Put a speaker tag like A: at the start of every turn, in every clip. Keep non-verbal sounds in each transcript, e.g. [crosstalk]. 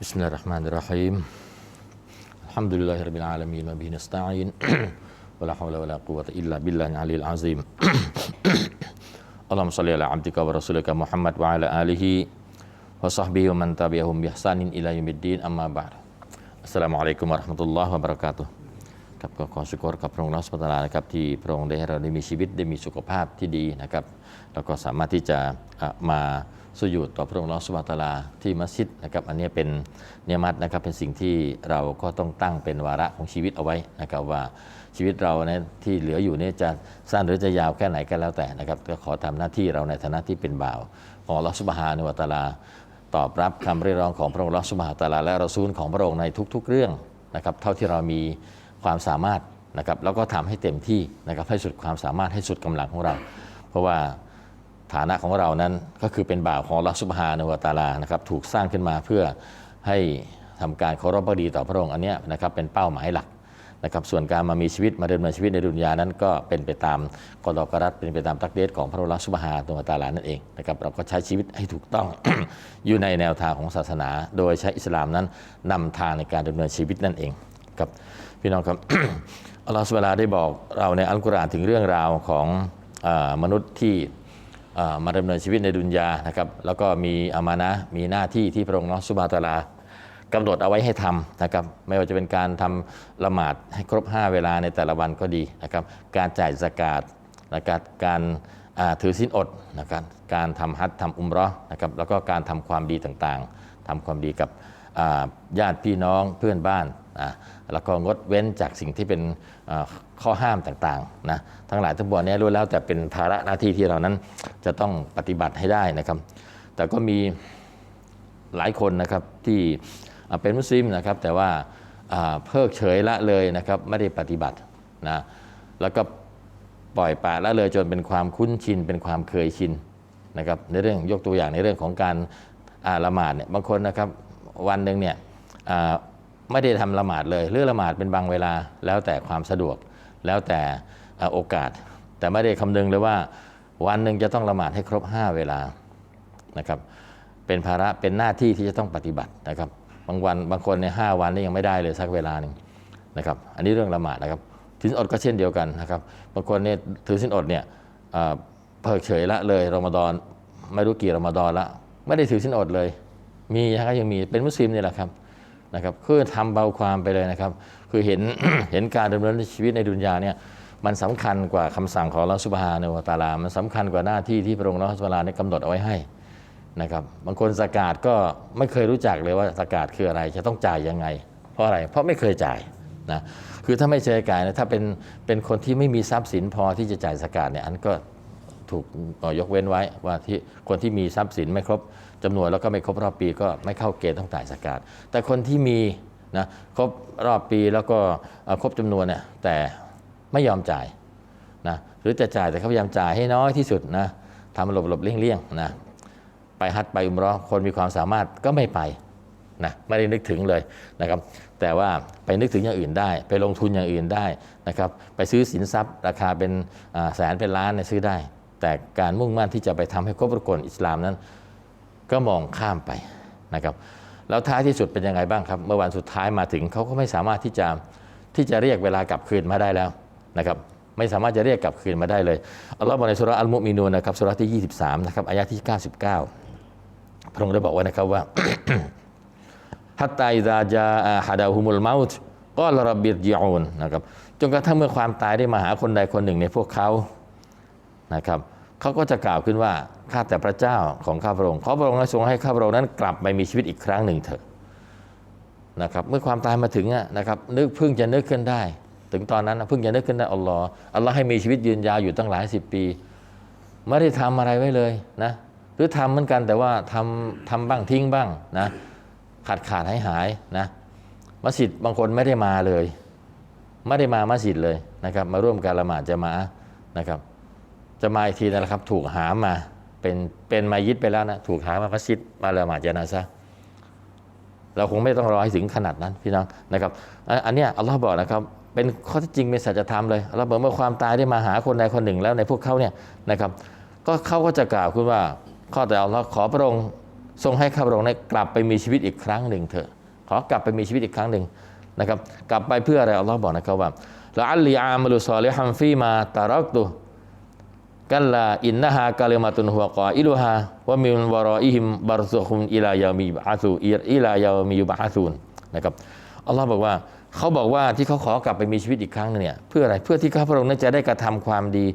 A: Bismillahirrahmanirrahim. Alhamdulillahirabbil alamin wa bihi nasta'in. [clears throat] Wala haula wala quwwata illa billahil aliyil azim. [clears throat] Allahumma shalli ala abdika wa rasulika Muhammad wa ala alihi wa sahbihi wa man tabi'ahum bi ihsanin ila yaumiddin amma ba'd. Assalamualaikum warahmatullahi wabarakatuh. ครับก็ขอสุขกับพระองค์รัชพัฒนานะครับที่พระองค์ได้ให้เราได้มีชีวิตได้มีสุขภาพที่ดีนะครับ สุญูดต่อพระองค์รัสปตาลาที่มัสยิดนะครับอันนี้เป็นเนียมัตนะครับเป็นสิ่งที่เราก็ต้องตั้งเป็นวาระของชีวิตเอาไว้นะครับว่าชีวิตเราเนี่ยที่เหลืออยู่เนี่ยจะสั้นหรือจะยาวแค่ไหนก็แล้วแต่นะครับก็ขอทำหน้าที่เราในฐานะที่เป็นบ่าว ของลอสุบฮานุวะตาลา ตอบรับคำเรียกร้องของพระองค์รัสมาตาลา และเรอซูลของพระองค์ในทุก ๆ เรื่องนะครับเท่าที่เรามีความสามารถนะครับแล้วก็ทำให้เต็มที่นะครับให้สุดความสามารถให้สุดกำลังของเรา เพราะว่า ฐานะของเรานั้นก็คือเป็นบ่าวของรัสมานวตาลานะครับถูกสร้างขึ้นมาเพื่อให้ทำการเคารพบดีต่อพระองค์อันนี้นะครับเป็นเป้าหมายหลักนะครับส่วนการมามีชีวิตมาดำเนินชีวิตในดุนยานั้นก็เป็นไปตามกฎกรัฐเป็นไปตามตักเดชของพระรัสุบฮาตัวตาลานั่นเองนะครับเราก็ใช้ชีวิตให้ถูกต้องอยู่ในแนวทางของศาสนา โดยใช้อิสลามนั้นนำทางในการดำเนินชีวิตนั่นเองครับพี่น้องครับอัลลอฮฺสุบฮาได้บอกเราในอัลกุรอานถึงเรื่องราวของอมนุษย์ที่ มาดำเนินชีวิตในดุนยานะครับแล้วก็มีอามานะมีหน้าที่ที่พระองค์เนาะสุบาตาลากำหนดเอาไว้ให้ทำนะครับไม่ว่าจะเป็นการทำละหมาดให้ครบ 5 เวลาในแต่ละวันก็ดีนะครับการจ่ายสกาดนะครับการถือศีลอดนะครับการทำฮัจญ์ทำอุมราะห์นะครับแล้วก็การทำความดีต่างๆทำความดีกับญาติพี่น้องเพื่อนบ้านแล้วก็งดเว้นจากสิ่งที่เป็น ข้อห้ามต่างๆนะทั้งหลายทั้งปวงเนี้รู้แล้วแต่เป็นภาระหน้าที่ที่เรานั้นจะต้องปฏิบัติให้ได้นะครับ แต่ก็มีหลายคนนะครับที่เป็นมุสลิมนะครับ แต่ว่าเพิกเฉยละเลยนะครับไม่ได้ปฏิบัตินะแล้วก็ปล่อยปละละเลยจนเป็นความคุ้นชิน เป็นความเคยชินนะครับในเรื่องยกตัวอย่างในเรื่องของการาละหมาดเนี่ยบางคนนะครับวันหนึ่งเนี่ยไม่ได้ทำละหมาดเลยหรือละหมาดเป็นบางเวลาแล้วแต่ความสะดวก แล้วแต่โอกาส แต่ไม่ได้คำนึงเลยว่า วันหนึ่งจะต้องละหมาดให้ครบ 5 เวลานะครับเป็นภาระเป็นหน้าที่ที่จะต้องปฏิบัตินะครับบางวันบางคนในห้าวันนี่ยังไม่ได้เลยสักเวลาหนึ่งนะครับอันนี้เรื่องละหมาดนะครับถือสินอดก็เช่นเดียวกันนะครับบางคนเนี่ยถือสินอดเนี่ยเพิกเฉยละเลยรอมฎอนไม่รู้กี่รอมฎอนละไม่ได้ถือสินอดเลย มีนะครับยังมีเป็นมุสลิมนี่แหละครับนะครับคือทำเบาความไปเลยนะครับ คือเห็นเห็นการดำเนินชีวิตในดุนยาเนี่ยมันสำคัญกว่าคำสั่งของอัลอสุบฮานวตาลา มันสำคัญกว่าหน้าที่ที่พระองค์อัลอสุบฮานะฮูวะตะอาได้กำหนดเอาไว้ให้นะครับบางคนสกาดก็ไม่เคยรู้จักเลยว่าสกาดคืออะไรจะต้องจ่ายยังไง เพราะอะไรเพราะไม่เคยจ่ายนะคือถ้าไม่เคยจ่ายนะถ้าเป็นเป็นคนที่ไม่มีทรัพย์สินพอที่จะจ่ายสกาดเนี่ยอันก็ถูกยกเว้นไว้ว่าที่คนที่มีทรัพย์สินไม่ครบจำนวนแล้วก็ไม่ครบรอบปีก็ไม่เข้าเกณฑ์ต้องจ่ายสกาดแต่คนที่มี นะครบรอบปีแล้วก็ครบจำนวนเนี่ยแต่ไม่ยอมจ่ายนะหรือจะจ่ายแต่เขาพยายามจ่ายให้น้อยที่สุดนะทำหลบหลบเลี่ยงๆนะไปฮัทไปอุมรอคนมีความสามารถก็ไม่ไปนะไม่ได้นึกถึงเลยนะครับแต่ว่าไปนึกถึงอย่างอื่นได้ ไปลงทุนอย่างอื่นได้นะครับไปซื้อสินทรัพย์ ราคาเป็นแสนเป็นล้านเนี่ยซื้อได้ แต่การมุ่งมั่นที่จะไปทำให้ครบรกลอิสลามนั้น ก็มองข้ามไปนะครับ แล้วท้ายที่สุดเป็นยังไงบ้างครับ เมื่อวันสุดท้ายมาถึงเขาก็ไม่สามารถที่จะที่จะเรียกเวลากลับคืนมาได้แล้วนะครับไม่สามารถจะเรียกกลับคืนมาได้เลยอัลลอฮ์บอกในสุราะอัลมุมินูนนะครับสุราะห์ที่ 23นะครับอายะที่ 99 พระองค์ได้บอกไว้นะครับว่าฮัตตาอิซาจาฮาดาฮุมุลเมาต์ก็ลรับบิรจิอูนนะครับจนกระทั่งเมื่อความตายได้มาหาคนใดคนหนึ่งในพวกเขานะครับเขาก็จะกล่าวขึ้นว่า ข้าแต่พระเจ้าของข้าพระองค์ขอพระองค์ทรงให้ข้าพระองค์นั้นกลับไปมีชีวิตอีกครั้งหนึ่งเถอะนะครับเมื่อความตายมาถึงนะครับนึกเพิ่งจะนึกขึ้นได้ ถึงตอนนั้นเพิ่งจะนึกขึ้นได้อัลลอฮ์อัลลอฮ์ให้มีชีวิตยืนยาวอยู่ตั้งหลายสิบปี ไม่ได้ทำอะไรไว้เลยนะหรือทำเหมือนกันแต่ว่าทำทำบ้างทิ้งบ้างนะขาดขาดหายหายนะมัสยิดบางคนไม่ได้มาเลย ไม่ได้มามัสยิดเลยนะครับมาร่วมการละหมาดจะมานะครับ จะมาอีกทีนั่นแหละครับถูกหามา เป็นเป็นมายิดไปแล้วนะถูกหามามัสยิดมาละหมาดจานาซะเราคงไม่ต้องรอให้ถึงขนาดนั้นพี่น้องนะครับอันนี้อัลลอฮ์บอกนะครับเป็นข้อเท็จจริงเป็นสัจธรรมเลยเราบอกเมื่อความตายได้มาหาคนใดคนหนึ่งแล้วในพวกเขาเนี่ยนะครับก็เขาก็จะกล่าวขึ้นว่าข้อแต่อัลลอฮ์ขอพระองค์ทรงให้ข้าพระองค์ได้กลับไปมีชีวิตอีกครั้งหนึ่งเถอะขอกลับไปมีชีวิตอีกครั้งหนึ่งนะครับกลับไปเพื่ออะไรอัลลอฮ์บอกนะครับว่าละอัลลีอามลุซอลิฮัมฟีมาตารักตุ กัลลาอินนะฮากาลมาตุนหัวกออิลุฮาวะมินวารออิฮิมบารซุคุมอิลายามีบะอาซูอิลายามีบะอาซูนนะครับอัลลอฮ์บอกว่าเขาบอกว่าที่เขาขอกลับไปมีชีวิตอีกครั้งเนี่ยเพื่ออะไรเพื่อที่ข้าพระองค์นั้นจะได้กระทำความดี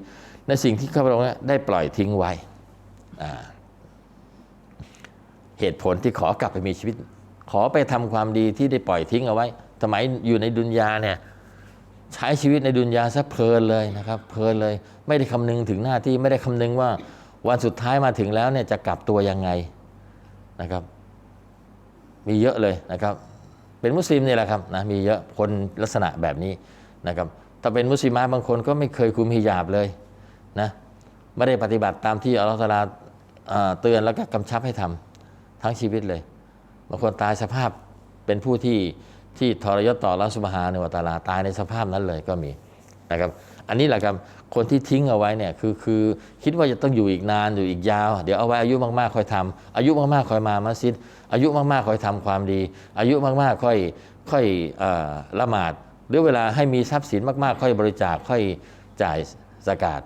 A: ในสิ่งที่ข้าพระองค์นั้นได้ปล่อยทิ้งไว้เหตุผลที่ขอกลับไปมีชีวิต ขอไปทำความดีที่ได้ปล่อยทิ้งเอาไว้สมัยอยู่ในดุนยาเนี่ย ใช้ชีวิตในดุนยาซะเพลินเลยนะครับ เพลินเลย ไม่ได้คำนึงถึงหน้าที่ไม่ได้คำนึงว่าวันสุดท้ายมาถึงแล้วเนี่ยจะกลับตัวยังไงนะครับ มีเยอะเลยนะครับ เป็นมุสลิมนี่แหละครับนะมีเยอะคนลักษณะแบบนี้นะครับถ้าเป็นมุสลิมาบางคนก็ไม่เคยคุมฮิญาบเลยนะไม่ได้ปฏิบัติตามที่อัลลอฮฺตาลาเตือนแล้วก็กำชับให้ทำทั้งชีวิตเลยบางคนตายสภาพเป็นผู้ที่ ที่ทรยศต่อรัสุบฮาในวตาลาตายในสภาพนั้นเลยก็มีนะครับอันนี้แหละครับคนที่ทิ้งเอาไว้เนี่ยคือคือคิดว่าจะต้องอยู่อีกนานอยู่อีกยาว เดี๋ยวเอาไว้อายุมากๆค่อยทำอายุมากๆค่อยมามัสยิด อายุมากๆค่อยทำความดี อายุมากๆค่อยค่อยอ่อละหมาด หรือเวลาให้มีทรัพย์สินมากๆ ค่อยบริจาคค่อยจ่ายสกาด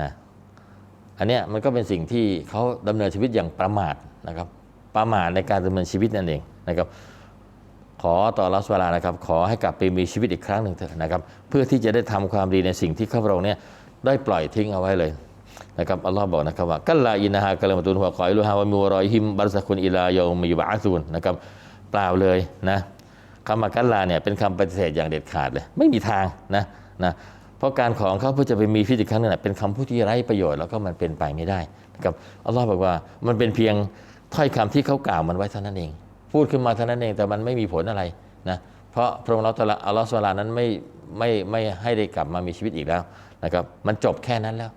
A: นะอันเนี้ยมันก็เป็นสิ่งที่เขาดำเนินชีวิตอย่างประมาทนะครับประมาทในการดำเนินชีวิตนั่นเองนะครับ ขอต่อรัสวลานะครับ ขอให้กลับไปมีชีวิตอีกครั้งหนึ่งเถอะนะครับ เพื่อที่จะได้ทำความดีในสิ่งที่ข้าพระองค์เนี่ยได้ปล่อยทิ้งเอาไว้เลยนะครับอัลลอฮ์บอกนะครับว่ากัลลาอินะฮะกัลมตุนหัวคอยลุฮาวะมิวรอยฮิมบัรสกุนอิลายอมยุบะอาซูนนะครับเปล่าเลยนะคำว่ากัลลาเนี่ยเป็นคำปฏิเสธอย่างเด็ดขาดเลย ไม่มีทางนะนะเพราะการของเขาเพื่อจะไปมีชีวิตอีครั้งหนึงนเป็นคำพูดที่ไร้ประโยชน์แล้วก็มันเป็นไปไม่ได้นะครับอัลลอฮ์บอกว่ามันเป็นเพียงถ้อยคำที่เขากล่าวมันไว้เท่านั้นเอง พูดขึ้นมาเท่านั้นเองแต่มันไม่มีผลอะไรนะเพราะพระองค์เราตะละอัลลอฮฺสุลานนั้นไม่ไม่ไม่ให้ได้กลับมามีชีวิตอีกแล้วนะครับมันจบแค่นั้นแล้ว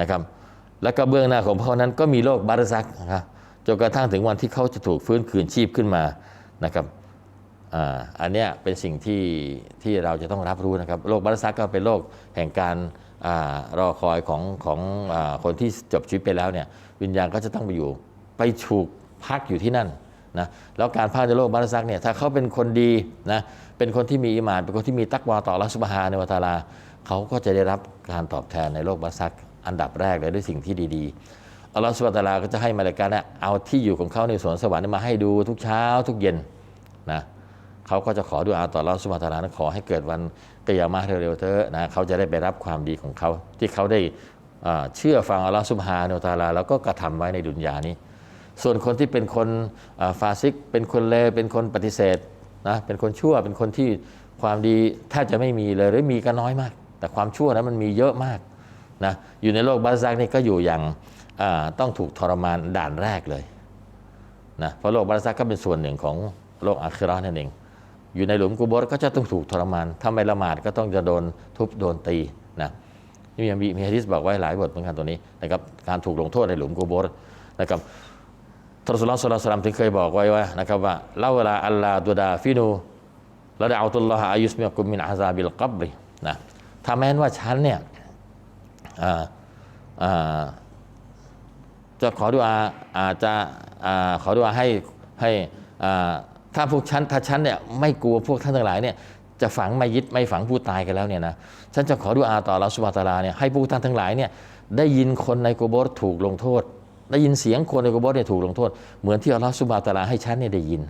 A: นะครับแล้วก็เบื้องหน้าของเขานั้นก็มีโรคบารซักนะครับจนกระทั่งถึงวันที่เขาจะถูกฟื้นคืนชีพขึ้นมานะครับอ่าอันเนี้ยเป็นสิ่งที่ที่เราจะต้องรับรู้นะครับโรคบารซักก็เป็นโรคแห่งการอารอคอยของของอาคนที่จบชีวิตไปแล้วเนี่ยวิญญาณก็จะต้องไปอยู่ไปถูกพักอยู่ที่นั่น นะแล้วการพักในโลกบารซักเนี่ยถ้าเขาเป็นคนดีนะเป็นคนที่มีอิมาน เป็นคนที่มีตักวาต่ออัลลอฮฺสุบฮาในวะตาลาเขาก็จะได้รับการตอบแทนในโลกบารซักอันดับแรกเลยด้วยสิ่งที่ดีๆอัลลอฮฺสุบฮานะฮูวะตาลาก็จะให้มาเลกาเนี่ยเอาที่อยู่ของเขาในสวนสวรรค์มาให้ดูทุกเช้าทุกเย็นนะเขาก็จะขอดูอาต่ออัลลอฮฺสุบฮานะฮูวะตาลานะขอให้เกิดวันกิยามะห์เร็วๆเถอะนะเขาจะได้ไปรับความดีของเขาที่เขาได้เชื่อฟังอัลลอฮฺสุบฮานะฮูวะตาลาแล้วก็กระทำไว้ในดุนยานี้ ส่วนคนที่เป็นคนฟาซิก เป็นคนเลวเป็นคนปฏิเสธนะเป็นคนชั่วเป็นคนที่ความดีแทบจะไม่มีเลยหรือมีก็น้อยมาก แต่ความชั่วนั้นมันมีเยอะมากนะอยู่ในโลกบาซักนี่ก็อยู่อย่างต้องถูกทรมานด่านแรกเลยนะเพราะโลกบาซักก็เป็นส่วนหนึ่งของโลกอาคิราะห์นั่นเอง อยู่ในหลุมกุโบรก็จะต้องถูกทรมานถ้าไม่ละหมาดก็ต้องจะโดนทุบโดนตีนะนี่มีมีฮะดิษบอกไว้หลายบทเหมือนกันตัวนี้นะครับการถูกลงโทษในหลุมกุโบรนะครับ ทรสุลต์สุลลัลลอฮุอะลัยฮิวะซัลลัมถึงเคยบอกไว้ว่านะครับว่าเล่าเวลาอัลลาดูดาฟินูละดะอัตุลลอฮะอายุสมิยกุมมินอาซาบิลกับรินะถ้าแม้นว่าฉันเนี่ยจะขอดุอาอาจจะขอดุอาให้ให้ถ้าพวกฉันถ้าฉันเนี่ยไม่กลัวพวกท่านทั้งหลายเนี่ยจะฝังไม่ยึดไม่ฝังผู้ตายกันแล้วเนี่ยนะฉันจะขอดุอาต่อเราสุบานะตาลาเนี่ยให้พวกท่านทั้งหลายเนี่ยได้ยินคนในกุโบรถูกลงโทษ ได้ยินเสียงคนในกบรเนี่ยถูกลงโทษ เหมือนที่อัลลอฮฺสุบานะตาลาให้ฉันเนี่ยได้ยิน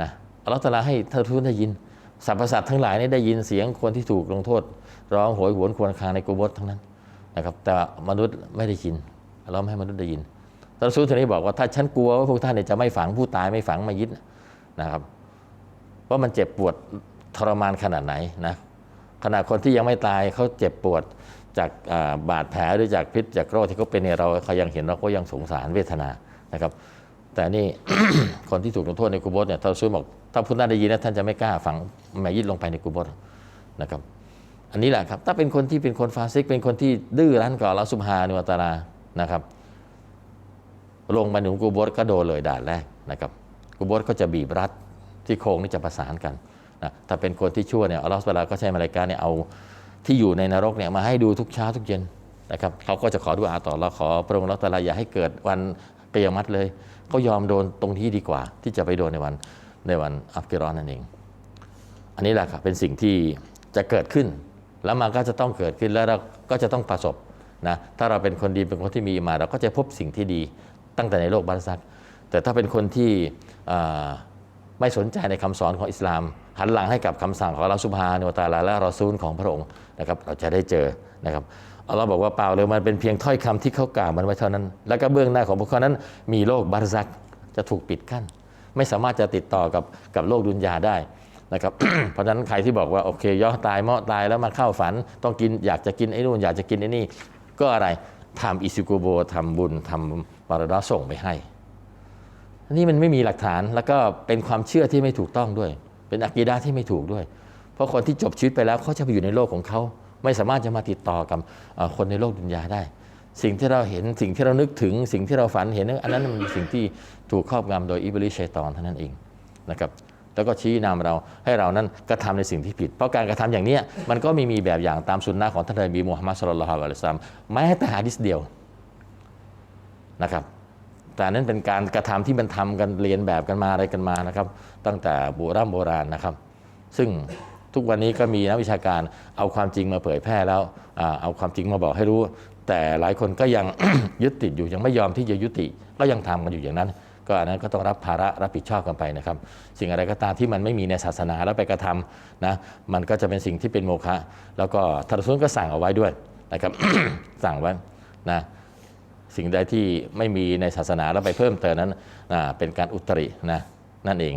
A: นะอัลลอฮฺตาลาให้ท่านทุกได้ยินสรรพสัตว์ทั้งหลายเนี่ยได้ยินเสียงคนที่ถูกลงโทษ ร้องโหยหวนควรคางในกบรทั้งนั้นนะครับแต่มนุษย์ไม่ได้ยินอัลลอฮฺไม่ให้มนุษย์ได้ยินท่านรอซูท่านนี้บอกว่าถ้าฉันกลัวว่าพวกท่านเนี่ยจะไม่ฝังผู้ตายไม่ฝังมายิดนะครับว่ามันเจ็บปวดทรมานขนาดไหนนะขณะคนที่ยังไม่ตายเขาเจ็บปวด จากบาดแผลหรือจากพิษจากโรคที่เขาเป็นเนี่ยเราเขายังเห็นเราก็ยังสงสารเวทนานะครับ แต่นี่คนที่ถูกลงโทษในกุโบสเนี่ยท่านซูลบอกถ้าผู้นั้นได้ยินนะท่านจะไม่กล้าฝังแมยิดลงไปในกุโบสนะครับ อันนี้แหละครับถ้าเป็นคนที่เป็นคนฟาซิก เป็นคนที่ดื้อรั้นกับอัลลอฮฺสุบฮานุวตาลานะครับ ลงมาหนุนกูโบสก็โดนเลยด่านแรกนะครับกูโบสก็จะบีบรัดที่โครงนี่จะประสานกันนะถ้าเป็นคนที่ชั่วเนี่ยอัลลอฮฺสุบฮานะฮูวะตะอาลาก็ใช้มาลายกาเนี่ยเอา ที่อยู่ในนรกเนี่ยมาให้ดูทุกเช้าทุกเย็นนะครับเขาก็จะขอดุอาต่อเราขอพระองค์ละตาลาอย่าให้เกิดวันกกิยามัตเลยเขายอมโดนตรงที่ดีกว่า ที่จะไปโดนในวันในวันอัฟกิรอนนั่นเอง อันนี้แหละครับเป็นสิ่งที่จะเกิดขึ้น แล้วมันก็จะต้องเกิดขึ้นแล้วเราก็จะต้องประสบนะถ้าเราเป็นคนดีเป็นคนที่มีมา เราก็จะพบสิ่งที่ดีตั้งแต่ในโลกบารซักแต่ถ้าเป็นคนที่ ไม่สนใจในคำสอนของอิสลาม หันหลังให้กับคำสั่งของอัลลอฮฺซุบฮานวตาลาและรอซูลของพระองค์นะครับเราจะได้เจอนะครับอัลลอฮ์บอกว่าเปล่าเลยมันเป็นเพียงถ้อยคำที่เขากล่าวมันไว้เท่านั้น แล้วก็เบื้องหน้าของพวกเขานั้น มีโลกบารซักจะถูกปิดกั้น ไม่สามารถจะติดต่อกับกับโลกดุนยาได้นะครับเพราะฉะนั้นใครที่บอกว่าโอเคย่อตายเมาะตายแล้วมาเข้าฝัน ต้องกินอยากจะกินไอ้นู่นอยากจะกินไอ้นี่ ก็อะไรทำอิซิโกโบทำบุญทำบารดาส่งไปให้ นนี้มันไม่มีหลักฐานแล้วก็เป็นความเชื่อที่ไม่ถูกต้องด้วย เป็นอักีดาที่ไม่ถูกด้วย เพราะคนที่จบชีวิตไปแล้วเขาจะไปอยู่ในโลกของเขาไม่สามารถจะมาติดต่อกับคนในโลกดุนยาได้ สิ่งที่เราเห็นสิ่งที่เรานึกถึงสิ่งที่เราฝันเห็นอันนั้นมันเป็นสิ่งที่ถูกครอบงำโดยอิบลิชัยตอนเท่านั้นเองนะครับแล้วก็ชี้นำเราให้เรานั้นกระทำในสิ่งที่ผิด เพราะการกระทำอย่างเนี้ยมันก็ม่มีแบบอย่างตามสุนนะของท่านนบีมูฮัมมัดสุลลัลฮุอะลัยฮิวะซัลลัมแม้แต่หะดิษเดียวนะครับ แต่อันนั้นเป็นการกระทำที่มันทำกันเรียนแบบกันมาอะไรกันมานะครับ ตั้งแต่โบราณโบราณนะครับ ซึ่งทุกวันนี้ก็มีนักวิชาการเอาความจริงมาเผยแพร่แล้วอเอาความจริงมาบอกให้รู้ แต่หลายคนก็ยังยึดติดอยู่ยังไม่ยอมที่จะยุติ ก็ยังทำกันอยู่อย่างนั้น ก็อันนั้นก็ต้องรับภาระรับผิดชอบกันไปนะครับ สิ่งอะไรก็ตามที่มันไม่มีในศาสนาแล้วไปกระทำนะมันก็จะเป็นสิ่งที่เป็นโมฆะแล้วก็ทารซุนก็สั่งเอาไว้ด้วยนะครับสั่งไว้นะ สิ่งใดที่ไม่มีในศาสนาแล้วไปเพิ่มเติมนั้นเป็นการอุตรินะนั่นเอง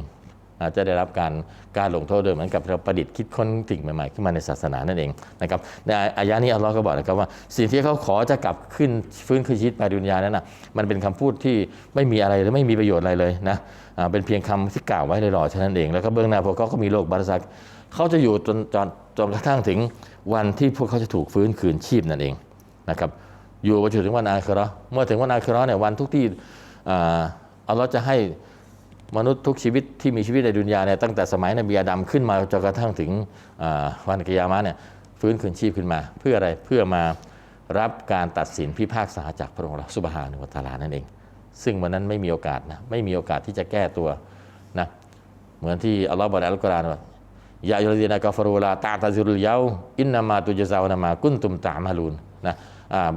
A: อาจะได้รับการการลงโทษโดยเหมือนกับเราประดิษฐ์คิดค้นสิ่งใหม่ๆขึ้นมาในศาสนานั่นเองนะครับในอายะนี้อัลลอฮ์ก็บอกนะครับว่า สิ่งที่เขาขอจะกลับขึ้นฟื้นคืนชีวิตไปดุนยานั้นนะมันเป็นคำพูดที่ไม่มีอะไรหรือไม่มีประโยชน์อะไรเลยนะเป็นเพียงคำที่กล่าวไว้ลอยๆเท่านั้นเอง แล้วก็เบื้องหน้าพวกเขาก็มีโลกบารซักเขาจะอยู่จนจนจนกระทั่งถึงวันที่พวกเขาจะถูกฟื้นคืนชีพนั่นเองนะครับ อยู่ไปจนถึงวันอาคราเมื่อถึงวันอาคราเนี่ยวันทุกที่อ่าอัลลอฮ์จะให้มนุษย์ทุกชีวิตที่มีชีวิตในดุนยาเนี่ยตั้งแต่สมัยนบีอาดัมขึ้นมาจนกระทั่งถึงอ่าวันกิยามะเนี่ยฟื้นคืนชีพขึ้นมา เพื่ออะไรเพื่อมารับการตัดสินพิพากษาจากพระองค์เราสุบฮานุวะตาลานั่นเอง ซึ่งวันนั้นไม่มีโอกาสนะไม่มีโอกาสที่จะแก้ตัวนะเหมือนที่อัลลอฮ์บอกในอัลกุรอานว่ายาอุลดีนากาฟารูลาตาตาซิรุลยาอินนามาตุจซาวนามากุนตุมตามาลูนนะ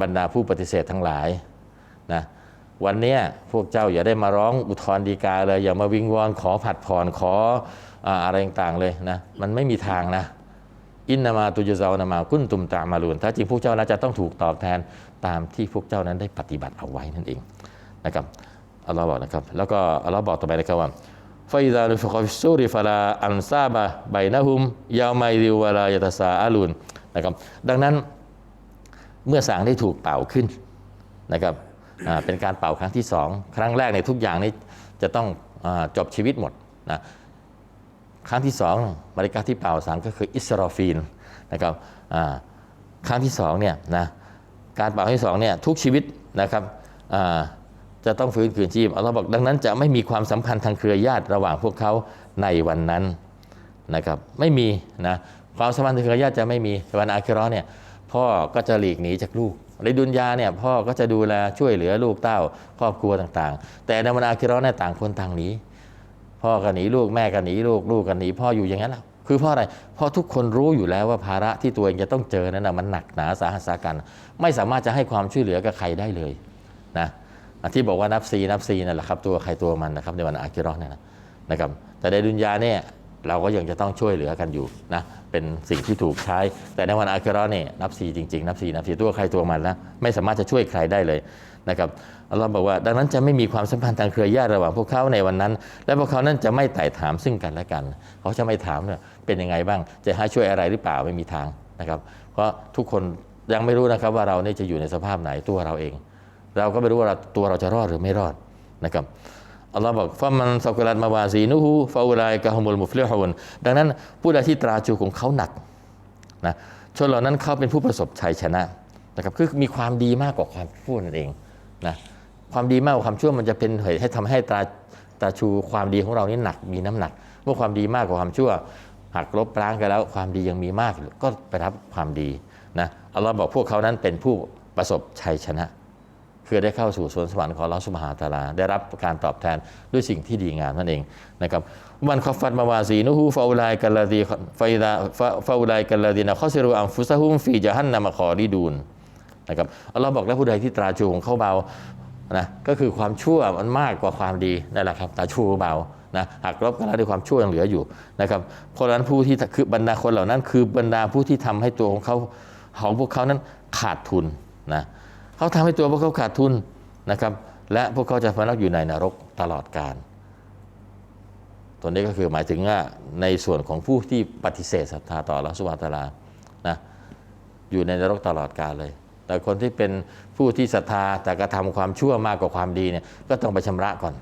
A: บรรดาผู้ปฏิเสธทั้งหลายนะวันนี้พวกเจ้าอย่าได้มาร้องอุทธรณ์ดีกาเลย อย่ามาวิงวอนขอผัดผ่อนขออะไรต่างๆเลยนะมันไม่มีทางนะอินนามาตุจซานามากุ้นตุมตามาลูนถ้าจริงพวกเจ้าน่าจะต้องถูกตอบแทนตามที่พวกเจ้านั้นได้ปฏิบัติเอาไว้นั่นเองนะครับอัลลอฮ์บอกนะครับแล้วก็อัลลอฮ์บอกต่อไปนะครับว่าฟาอิซานุฟิกฟิสูริฟาลาอันซาบะไบนะฮุมยาวไมริวาลายตาซาอาลุนนะครับดังนั้น เมื่อสางได้ถูกเป่าขึ้นนะครับเป็นการเป่าครั้งที่สองครั้งแรกในทุกอย่างนี้จะต้องอจบชีวิตหมดนะครั้งที่สองบริการที่เป่าสางก็คืออิสรอฟีนนะครับครั้งที่สองเนี่ยนะการเป่าที่สองเนี่ยทุกชีวิตนะครับจะต้องฟื้นคืนชีพอัลลอฮ์บอกดังนั้นจะไม่มีความสัมพันธ์ทางเครือญาติระหว่างพวกเขาในวันนั้นนะครับไม่มีนะความสัมพันธ์ทางเครือญาติจะไม่มีวันอาคิเราะห์เนี่ย พ่อก็จะหลีกหนีจากลูกในดุนยาเนี่ยพ่อก็จะดูแลช่วยเหลือลูกเต้าครอบครัวต่างๆ แต่ในวันอาคิราะห์เนี่ยต่างคนต่างหนีพ่อก็หนีลูกแม่ก็หนีลูกลูกก็หนีพ่ออยู่อย่างนั้นแหละคือเพราะอะไรเพราะทุกคนรู้อยู่แล้วว่าภาระที่ตัวเองจะต้องเจอนั้นนะมันหนักหนาสาหัสกัน ไม่สามารถจะให้ความช่วยเหลือกับใครได้เลยนะที่บอกว่านับซีนับซีนั่นแหละครับตัวใครตัวมันนะครับในวันอาคิราะห์เนี่ยนะนะครับแต่ในดุนยาเนี่ย เราก็ยังจะต้องช่วยเหลือกันอยู่นะเป็นสิ่งที่ถูกใช้ แต่ในวันอาคิราะเนี่ยนับซีจริงๆ นับซีนับซีตัวใครตัวมันนะไม่สามารถจะช่วยใครได้เลยนะครับอัลลอฮ์บอกว่า ดังนั้นจะไม่มีความสัมพันธ์ทางเครือญาติระหว่างพวกเขาในวันนั้น และพวกเขานั้นจะไม่ไต่ถามซึ่งกันและกัน เขาจะไม่ถามเนี่ยเป็นยังไงบ้าง จะให้ช่วยอะไรหรือเปล่าไม่มีทางนะครับ เพราะทุกคนยังไม่รู้นะครับว่าเราเนี่ยจะอยู่ในสภาพไหนตัวเราเอง เราก็ไม่รู้ว่าตัวเราจะรอดหรือไม่รอดนะครับ อัลลอฮ์บอกฟามันสักลัดมาวาซีนูฮูฟาอุลัยกะฮุมุลมุฟลิฮูนดังนั้นผู้ใดที่ตราจูของเขาหนักนะชนเหล่านั้นเขาเป็นผู้ประสบชัยชนะนะครับคือมีความดีมากกว่าความชั่วนั่นเองนะความดีมากกว่าความชั่วมันจะเป็นเหตุให้ทำให้ตราตราชูความดีของเรานี่หนักมีน้ำหนัก เมื่อความดีมากกว่าความชั่วหักลบล้างกันแล้วความดียังมีมากก็ไปรับความดีนะอัลลอฮ์บอกพวกเขานั้นเป็นผู้ประสบชัยชนะ คือได้เข้าสู่สวนสวรรค์ของลอสุบฮาตาลา ได้รับการตอบแทนด้วยสิ่งที่ดีงามนั่นเองนะครับมันคอฟัดมาวาซีนูฮูฟาอุไลกัลลาดีฟาอิดาฟาอุไลกัลลาดีนะข้อซิรุอัมฟุซะฮุมฟีจาฮันนามะคอริดูนนะครับอัลลอฮ์บอกแล้วผู้ใดที่ตราชูของเขาเบานะก็คือความชั่วมันมากกว่าความดีนั่นแหละครับตาชูเบานะหักลบกันแล้วด้วยความชั่วยังเหลืออยู่นะครับเพราะนั้นผู้ที่คือบรรดาคนเหล่านั้น คือบรรดาผู้ที่ทำให้ตัวของเขาของพวกเขานั้นขาดทุนนะ เขาทำให้ตัวพวกเขาขาดทุนนะครับ และพวกเขาจะพนักอยู่ในนรกตลอดกาลตัวนี้ก็คือหมายถึงว่าในส่วนของผู้ที่ปฏิเสธศรัทธาต่อละสุบาตลานะอยู่ในนรกตลอดกาลเลย แต่คนที่เป็นผู้ที่ศรัทธาแต่กระทำความชั่วมากกว่าความดีเนี่ยก็ต้องไปชำระก่อน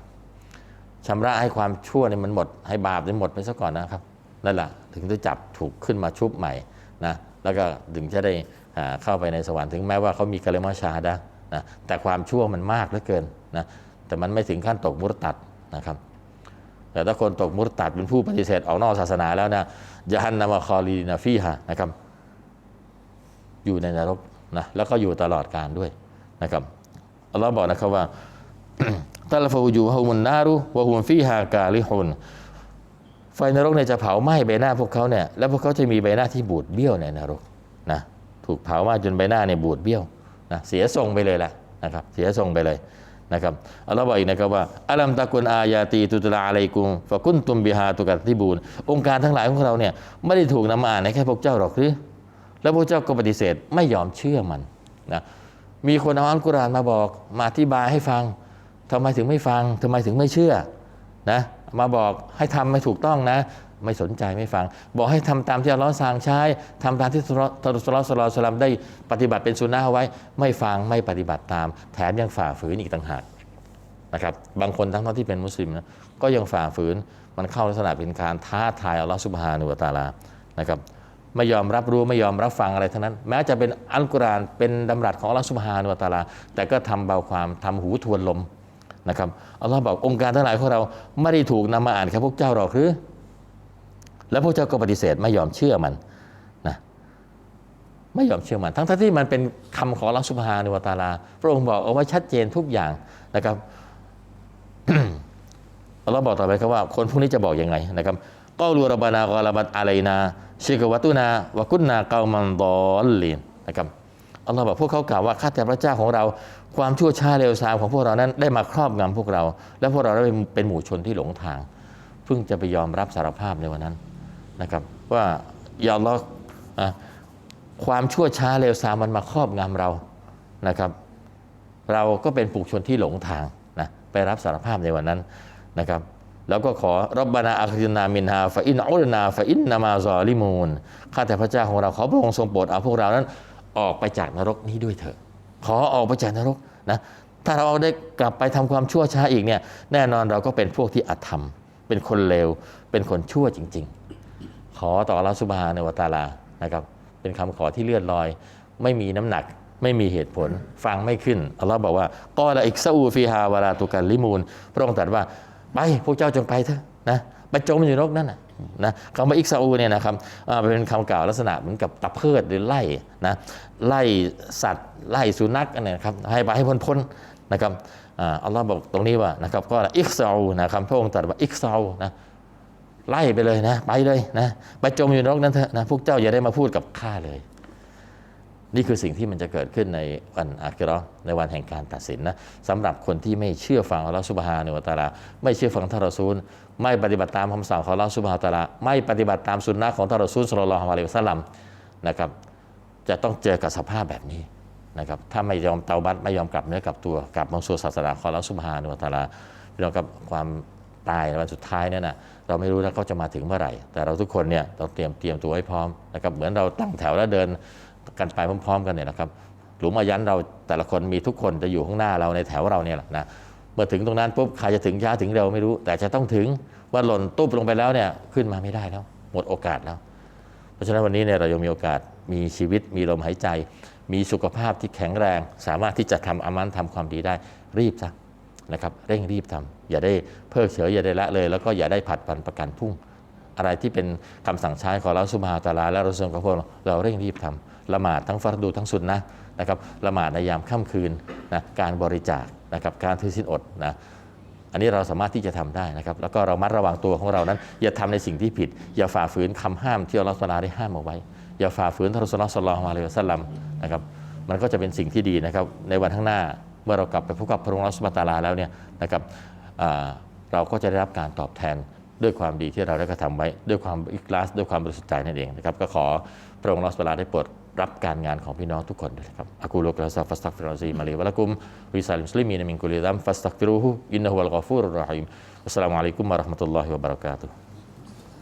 A: ชำระให้ความชั่วเนี่ยมันหมด ให้บาปเนี่ยหมดไปซะก่อนนะครับนั่นแหละถึงจะจับถูกขึ้นมาชุบใหม่นะแล้วก็ถึงจะได้ เข้าไปในสวรรค์ถึงแม้ว่าเขามีกะเลมาชาดะนะแต่ความชั่วมันมากเหลือเกินนะแต่มันไม่ถึงขั้นตกมุรตัดนะครับ แต่ถ้าคนตกมุรตัดเป็นผู้ปฏิเสธออกนอกศาสนาแล้วนะยะฮันนามาคอลีนาฟีฮะนะครับ อยู่ในนรกนะแล้วก็อยู่ตลอดการด้วยนะครับอัลลอฮ์บอกนะครับว่าตัลฟอูยูฮุมุนนารุวะฮุมฟีฮากาลิฮุนไฟนรกเนี่ยจะเผาไหม้ใบหน้าพวกเขาเนี่ยแล้วพวกเขาจะมีใบหน้าที่บูดเบี้ยวในนรกนะ ถูกเผาม้จนใบหน้าเนี่ยบูดเบี้ยวนะเสียทรงไปเลยแหละนะครับเสียทรงไปเลยนะครับอัลลอฮ์บอกอีกนะครับว่าอัลัมตะกุนอายาตีตุตลาอะลัยกุมฟะกุนตุมบิฮาตุกัตติบูนองค์การทั้งหลายของเราเนี่ยไม่ได้ถูกนำมาอ่านในแค่พวกเจ้าหรอกหรือแล้วพระเจ้าก็ปฏิเสธไม่ยอมเชื่อมันนะมีคนเอาอัลกุรอานมาบอกมาอธิบายให้ฟังทำไมถึงไม่ฟังทำไมถึงไม่เชื่อนะมาบอกให้ทำไม่ถูกต้องนะ ไม่สนใจไม่ฟัง บอกให้ทำตามที่อัลลอฮ์สั่งใช้ทำตามที่สุลต่านสุลต่านสุลต่านได้ปฏิบัติเป็นสุนนะห์เอาไว้ ไม่ฟังไม่ปฏิบัติตาม แถมยังฝ่าฝืนอีกต่างหากนะครับบางคนทั้งที่เป็นมุสลิมนะก็ยังฝ่าฝืนมันเข้าลักษณะเป็นการท้าทายอัลลอฮ์สุบฮานุวะตาลานะครับไม่ยอมรับรู้ไม่ยอมรับฟังอะไรทั้งนั้น แม้จะเป็นอัลกุรอานเป็นดำรัสของอัลลอฮฺสุบฮานุวะตาลา แต่ก็ทำเบาความทำหูทวนลมนะครับอัลลอฮ์บอกองค์การทั้งหลายของเราไม่ได้ถูกนำมาอ่านแค่พวกเจ้าหรอกหรือ แล้วพวกเจ้าก็ปฏิเสธไม่ยอมเชื่อมันนะไม่ยอมเชื่อมัน ทั้งที่มันเป็นคำของอัลลอฮฺสุบฮานุวตาลา พระองค์บอกเอาไว้ชัดเจนทุกอย่างนะครับอัลลอฮ์บอกต่อไปครับว่า คนพวกนี้จะบอกยังไงนะครับก็รูรบานากอลาบัตอะลัยนาชิกวัตุนาวกุนนาเกามันดอลลีนนะครับอัลลอฮ์บอกพวกเขากล่าวว่าข้าแต่พระเจ้าของเราความชั่วช้าเร็วซามของพวกเรานั้นได้มาครอบงำพวกเรา และพวกเราได้เป็นหมู่ชนที่หลงทาง เพิ่งจะไปยอมรับสารภาพในวันนั้น นะครับว่าอย่าลลอฮ์อะความชั่วช้าเร็วซามมันมาครอบงำเรานะครับ เราก็เป็นผูกชนที่หลงทางนะไปรับสารภาพในวันนั้นนะครับแล้วก็ขอรับบานาอัครินามินฮาฟาอินอุลนาฟาอินนามาซอลิมูนข้าแต่พระเจ้าของเราขอพระองค์ทรงโปรดเอาพวกเรานั้น ออกไปจากนรกนี้ด้วยเถอะ ขอออกไปจากนรกนะถ้าเราได้กลับไปทำความชั่วช้าอีกเนี่ยแน่นอนเราก็เป็นพวกที่อธรรม เป็นคนเลวเป็นคนชั่วจริง ๆ ขอต่อลลอฮฺสุบฮาในวตาลานะครับเป็นคำขอที่เลื่อนลอย ไม่มีน้ำหนัก ไม่มีเหตุผลฟังไม่ขึ้นอัลลอฮ์บอกว่าก็ละอิกซาอูฟีฮาวาลาตุกันลิมูนพระองค์ตรัสว่าไปพวกเจ้าจงไปเถอะนะไปจมอยู่นรกนั่นนะนะคำว่าอิกซาอูเนี่ยนะครับเป็นคำกล่าวลักษณะเหมือนกับตะเพิดหรือไล่นะไล่สัตว์ ไล่สุนัขอันเนี้นะครับให้ไปให้พ้นพ้นๆนะครับอัลลอฮ์บอกตรงนี้ว่านะครับก็ละอิกซาอูนะครับพระองค์ตรัสว่าอิกซาอูนะ ไล่ไปเลยนะ ไปเลยนะไปจมอยู่ในรกนั้นเถอะนะพวกเจ้าอย่าได้มาพูดกับข้าเลย นี่คือสิ่งที่มันจะเกิดขึ้นในวันอาคิราะห์ในวันแห่งการตัดสินนะสำหรับคนที่ไม่เชื่อฟังอัลลอฮฺสุบฮานุวะตะอาลาไม่เชื่อฟังทารซูล ไม่ปฏิบัติตามคำสั่งของอัลลอฮฺสุบฮานุวะตะอาลาไม่ปฏิบัติตามสุนนะของทารซูลสุลลัลฮะลัยฮิวซัลลัมนะครับ จะต้องเจอกับสภาพแบบนี้นะครับถ้าไม่ยอมเตาบัตไม่ยอมกลับเนื้อกลับตัวกลับมาสู่ศาสนาของอัลลอฮฺสุบฮานุวะตะอาลาพี่น้องกับความ ตายในวันสุดท้ายนี่ยนะเราไม่รู้นะเขาจะมาถึงเมื่อไหร่ แต่เราทุกคนเนี่ยต้องเตรียมเตรียมตัวให้พร้อมนะครับเหมือนเราตั้งแถวแล้วเดินกันไปพร้อม ๆ กันเนี่ยนะครับหลุมอายันเราแต่ละคนมีทุกคนจะอยู่ข้างหน้าเราในแถวเราเนี่ยแหละนะเมื่อถึงตรงนั้นปุ๊บใครจะถึงช้าถึงเร็วไม่รู้ แต่จะต้องถึงว่าหล่นตุ๊บลงไปแล้วเนี่ยขึ้นมาไม่ได้แล้ว หมดโอกาสแล้ว เพราะฉะนั้นวันนี้เนี่ยเรายังมีโอกาสมีชีวิตมีลมหายใจ มีสุขภาพที่แข็งแรง สามารถที่จะทำอามันทำความดีได้รีบซะ นะครับเร่งรีบทำอย่าได้เพิกเฉยอย่าได้ละเลย แล้วก็อย่าได้ผัดวันประกันพุ่ง อะไรที่เป็นคำสั่งใช้ของเราสุบฮาตาลา และรส่วนของพวกเราเราเร่งรีบทำละหมาดทั้งฟัรดูทั้งสุนนะนะครับละหมาดในยามค่ำคืนนะการบริจาคนะครับการถือศีลอดนะอันนี้เราสามารถที่จะทำได้นะครับ แล้วก็เรามัดระวังตัวของเรานั้น อย่าทำในสิ่งที่ผิด อย่าฝ่าฝืนคำห้ามที่อัลลอฮฺสุบฮานะฮูวะตาลาได้ห้ามเอาไว้ อย่าฝ่าฝืนทารอสูลุลลอฮ์ศ็อลลอฮุอะลัยฮิวะซัลลัมนะครับมันก็จะเป็นสิ่งที่ดีนะครับในวันข้างหน้า เมื่อเรากลับไปพบกับพระองค์อัลอสุบฮาตาลาแล้วเนี่ยนะครับเราก็จะได้รับการตอบแทนด้วยความดีที่เราได้กระทำไว้ด้วยความอิคลาสด้วยความบริสุทธิ์ใจนั่นเองนะครับก็ขอพระองค์อัลอสุบฮาตาลาได้โปรดรับการงานของพี่น้องทุกคนด้วยนะครับอะกูลุกลาซาฟัสตักฟิรอซีมาลีวะละกุมวิซัลมุสลิมีนมินกุลิซัมฟัสตักฟิรุฮุอินนะฮุวัลกอฟูรุรรอฮีม Wassalamualaikum warahmatullahi wabarakatuh.